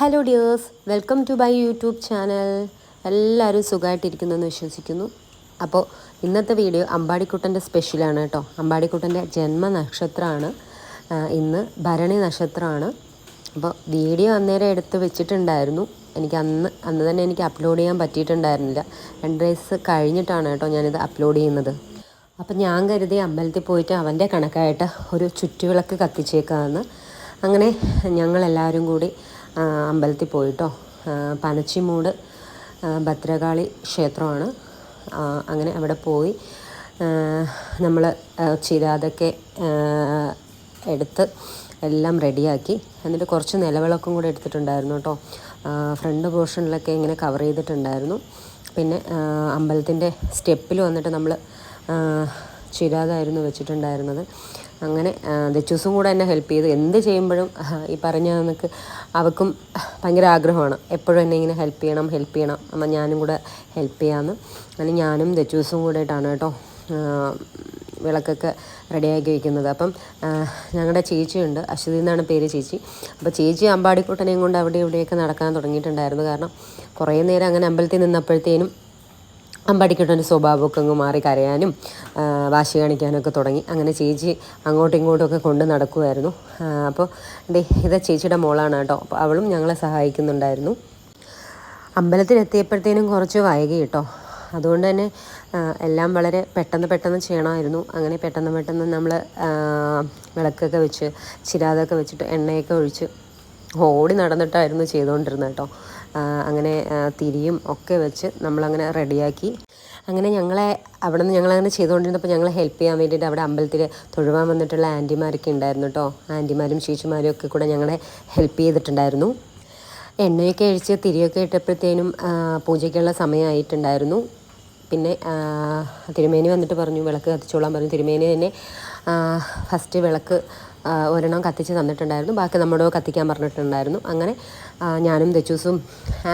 Hello dears welcome to my YouTube channel എല്ലാവരും സുഖമായിട്ടിരിക്കുന്നെന്ന് വിശ്വസിക്കുന്നു. അപ്പോൾ ഇന്നത്തെ വീഡിയോ അമ്പാടിക്കുട്ടന്റെ സ്പെഷ്യലാണ് കേട്ടോ. അമ്പാടിക്കുട്ടന്റെ ജന്മ നക്ഷത്രമാണ്. ഇന്ന് ഭരണി നക്ഷത്രമാണ്. അപ്പോൾ വീഡിയോ അന്നേരം എടുത്ത് വെച്ചിട്ടുണ്ടായിരുന്നു. എനിക്ക് അന്ന് അന്ന് തന്നെ എനിക്ക് അപ്ലോഡ് ചെയ്യാൻ പറ്റിയിട്ടുണ്ടായിരുന്നില്ല. രണ്ട് വയസ്സ് കഴിഞ്ഞിട്ടാണ് കേട്ടോ ഞാനിത് അപ്ലോഡ് ചെയ്യുന്നത്. അപ്പം ഞാൻ കരുതി അമ്പലത്തിൽ പോയിട്ട് അവന്റെ കണക്കായിട്ട് ഒരു ചുറ്റുവിളക്ക് കത്തിച്ചേക്കാമെന്ന് അങ്ങനെ ഞങ്ങളെല്ലാവരും കൂടി അമ്പലത്തിൽ പോയിട്ടോ. പനച്ചിമൂട് ഭദ്രകാളി ക്ഷേത്രമാണ്. അങ്ങനെ അവിടെ പോയി. നമ്മൾ ചിരാതൊക്കെ എടുത്ത് എല്ലാം റെഡിയാക്കി. എന്നിട്ട് കുറച്ച് നിലവിളക്കും കൂടെ എടുത്തിട്ടുണ്ടായിരുന്നു കേട്ടോ. ഫ്രണ്ട് പോർഷനിലൊക്കെ ഇങ്ങനെ കവർ ചെയ്തിട്ടുണ്ടായിരുന്നു. പിന്നെ അമ്പലത്തിന്റെ സ്റ്റെപ്പിൽ വന്നിട്ട് നമ്മൾ ചിരാതായിരുന്നു വെച്ചിട്ടുണ്ടായിരുന്നത്. അങ്ങനെ ദച്ചൂസും കൂടെ എന്നെ ഹെൽപ്പ് ചെയ്തു. എന്ത് ചെയ്യുമ്പോഴും ഈ പറഞ്ഞ നമുക്ക് അവൾക്കും ഭയങ്കര ആഗ്രഹമാണ്. എപ്പോഴും എന്നെ ഇങ്ങനെ ഹെൽപ്പ് ചെയ്യണം ഹെൽപ്പ് ചെയ്യണം. എന്നാൽ ഞാനും കൂടെ ഹെൽപ്പ് ചെയ്യാമെന്ന് അങ്ങനെ ഞാനും ദച്ചൂസും കൂടെയിട്ടാണ് കേട്ടോ വിളക്കൊക്കെ റെഡിയാക്കി വയ്ക്കുന്നത് അപ്പം ഞങ്ങളുടെ ചേച്ചിയുണ്ട്. അശ്വതി എന്നാണ് പേര് ചേച്ചി. അപ്പോൾ ചേച്ചി അമ്പാടിക്കുട്ടനെയും കൊണ്ട് അവിടെ ഇവിടെയൊക്കെ നടക്കാൻ തുടങ്ങിയിട്ടുണ്ടായിരുന്നു. കാരണം കുറേ നേരം അങ്ങനെ അമ്പലത്തിൽ നിന്നപ്പോഴത്തേനും അമ്പാടിക്കുട്ടന്റെ സ്വഭാവമൊക്കെ അങ്ങ് മാറി കരയാനും വാശി കാണിക്കാനൊക്കെ തുടങ്ങി. അങ്ങനെ ചേച്ചി അങ്ങോട്ടും ഇങ്ങോട്ടുമൊക്കെ കൊണ്ടു നടക്കുമായിരുന്നു അപ്പോൾ ദേ ഇത് ചേച്ചിയുടെ മോളാണ് കേട്ടോ. അപ്പോൾ അവളും ഞങ്ങളെ സഹായിക്കുന്നുണ്ടായിരുന്നു. അമ്പലത്തിലെത്തിയപ്പോഴത്തേനും കുറച്ച് വൈകി കേട്ടോ. അതുകൊണ്ട് തന്നെ എല്ലാം വളരെ പെട്ടെന്ന് പെട്ടെന്ന് ചെയ്യണമായിരുന്നു അങ്ങനെ പെട്ടെന്ന് പെട്ടെന്ന് നമ്മൾ വിളക്കൊക്കെ വെച്ച് ചിരാതൊക്കെ വെച്ചിട്ട് എണ്ണയൊക്കെ ഒഴിച്ച് ഓടി നടന്നിട്ടായിരുന്നു ചെയ്തുകൊണ്ടിരുന്നത് കേട്ടോ. അങ്ങനെ തിരിയും ഒക്കെ വെച്ച് നമ്മളങ്ങനെ റെഡിയാക്കി. അങ്ങനെ ഞങ്ങളെ അവിടെ നിന്ന് ഞങ്ങളങ്ങനെ ചെയ്തുകൊണ്ടിരുന്നപ്പോൾ ഞങ്ങളെ ഹെൽപ്പ് ചെയ്യാൻ വേണ്ടിയിട്ട് അവിടെ അമ്പലത്തിൽ തൊഴുവാൻ വന്നിട്ടുള്ള ആന്റിമാരൊക്കെ ഉണ്ടായിരുന്നു കേട്ടോ ആന്റിമാരും ചേച്ചിമാരും ഒക്കെ കൂടെ ഞങ്ങളെ ഹെൽപ്പ് ചെയ്തിട്ടുണ്ടായിരുന്നു. എണ്ണയൊക്കെ അഴിച്ച് തിരിയൊക്കെ ഇട്ടപ്പോഴത്തേനും പൂജയ്ക്കുള്ള സമയമായിട്ടുണ്ടായിരുന്നു. പിന്നെ തിരുമേനി വന്നിട്ട് പറഞ്ഞു വിളക്ക് കത്തിച്ചോളാൻ പറഞ്ഞു. തിരുമേനി തന്നെ ഫസ്റ്റ് വിളക്ക് ഒരെണ്ണം കത്തിച്ച് തന്നിട്ടുണ്ടായിരുന്നു. ബാക്കി നമ്മുടെ കത്തിക്കാൻ പറഞ്ഞിട്ടുണ്ടായിരുന്നു. അങ്ങനെ ഞാനും ദച്ചൂസും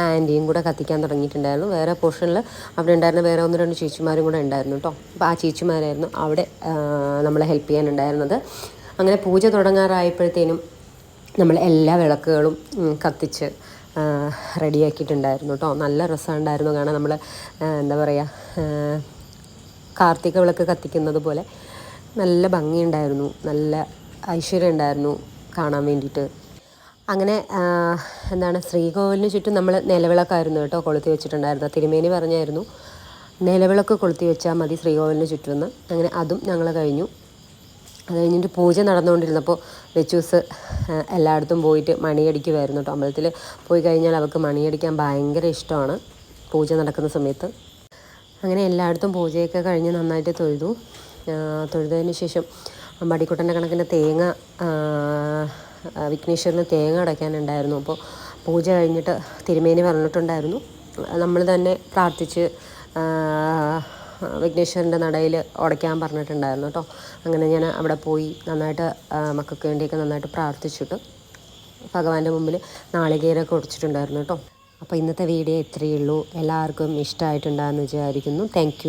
ആന്റിയും കൂടെ കത്തിക്കാൻ തുടങ്ങിയിട്ടുണ്ടായിരുന്നു. വേറെ പോർഷനിൽ അവിടെ ഉണ്ടായിരുന്ന വേറെ ഒന്ന് രണ്ട് ചേച്ചിമാരും കൂടെ ഉണ്ടായിരുന്നു കേട്ടോ അപ്പോൾ ആ ചേച്ചിമാരായിരുന്നു അവിടെ നമ്മളെ ഹെൽപ്പ് ചെയ്യാനുണ്ടായിരുന്നത്. അങ്ങനെ പൂജ തുടങ്ങാറായപ്പോഴത്തേനും നമ്മൾ എല്ലാ വിളക്കുകളും കത്തിച്ച് റെഡിയാക്കിയിട്ടുണ്ടായിരുന്നു കേട്ടോ നല്ല രസമുണ്ടായിരുന്നു കാരണം നമ്മൾ എന്താ പറയുക കാർത്തിക വിളക്ക് കത്തിക്കുന്നത് പോലെ നല്ല ഭംഗിയുണ്ടായിരുന്നു. നല്ല ഐശ്വര്യം ഉണ്ടായിരുന്നു കാണാൻ വേണ്ടിയിട്ട്. അങ്ങനെ എന്താണ് ശ്രീകോവിലിന് ചുറ്റും നമ്മൾ നിലവിളക്കായിരുന്നു കേട്ടോ കൊളുത്തി വെച്ചിട്ടുണ്ടായിരുന്നു തിരുമേനി പറഞ്ഞായിരുന്നു നിലവിളക്ക് കൊളുത്തി വെച്ചാൽ മതി ശ്രീകോവിലിന് ചുറ്റുമെന്ന്. അങ്ങനെ അതും ഞങ്ങൾ കഴിഞ്ഞു. അത് കഴിഞ്ഞിട്ട് പൂജ നടന്നുകൊണ്ടിരുന്നപ്പോൾ വെച്ചൂസ് എല്ലായിടത്തും പോയിട്ട് മണിയടിക്കുമായിരുന്നു കേട്ടോ. അമ്പലത്തിൽ പോയി കഴിഞ്ഞാൽ അവൾക്ക് മണിയടിക്കാൻ ഭയങ്കര ഇഷ്ടമാണ് പൂജ നടക്കുന്ന സമയത്ത്. അങ്ങനെ എല്ലായിടത്തും പൂജയൊക്കെ കഴിഞ്ഞ് നന്നായിട്ട് തൊഴുതു. തൊഴുതതിന് ശേഷം അമ്പാടിക്കുട്ടന്റെ കണക്കിന് തേങ്ങ വിഘ്നേശ്വരന് തേങ്ങ അടയ്ക്കാനുണ്ടായിരുന്നു. അപ്പോൾ പൂജ കഴിഞ്ഞിട്ട് തിരുമേനി പറഞ്ഞിട്ടുണ്ടായിരുന്നു. നമ്മൾ തന്നെ പ്രാർത്ഥിച്ച് വിഘ്നേശ്വരന്റെ നടയിൽ ഉടയ്ക്കാൻ പറഞ്ഞിട്ടുണ്ടായിരുന്നു കേട്ടോ. അങ്ങനെ ഞാൻ അവിടെ പോയി നന്നായിട്ട് മക്കൾക്ക് വേണ്ടിയൊക്കെ നന്നായിട്ട് പ്രാർത്ഥിച്ചിട്ട് ഭഗവാന്റെ മുമ്പിൽ നാളികേരൊക്കെ ഉടച്ചിട്ടുണ്ടായിരുന്നു കേട്ടോ. അപ്പോൾ ഇന്നത്തെ വീഡിയോ ഇത്രയേ ഉള്ളൂ. എല്ലാവർക്കും ഇഷ്ടമായിട്ടുണ്ടാകുമെന്ന് വിചാരിക്കുന്നു. താങ്ക്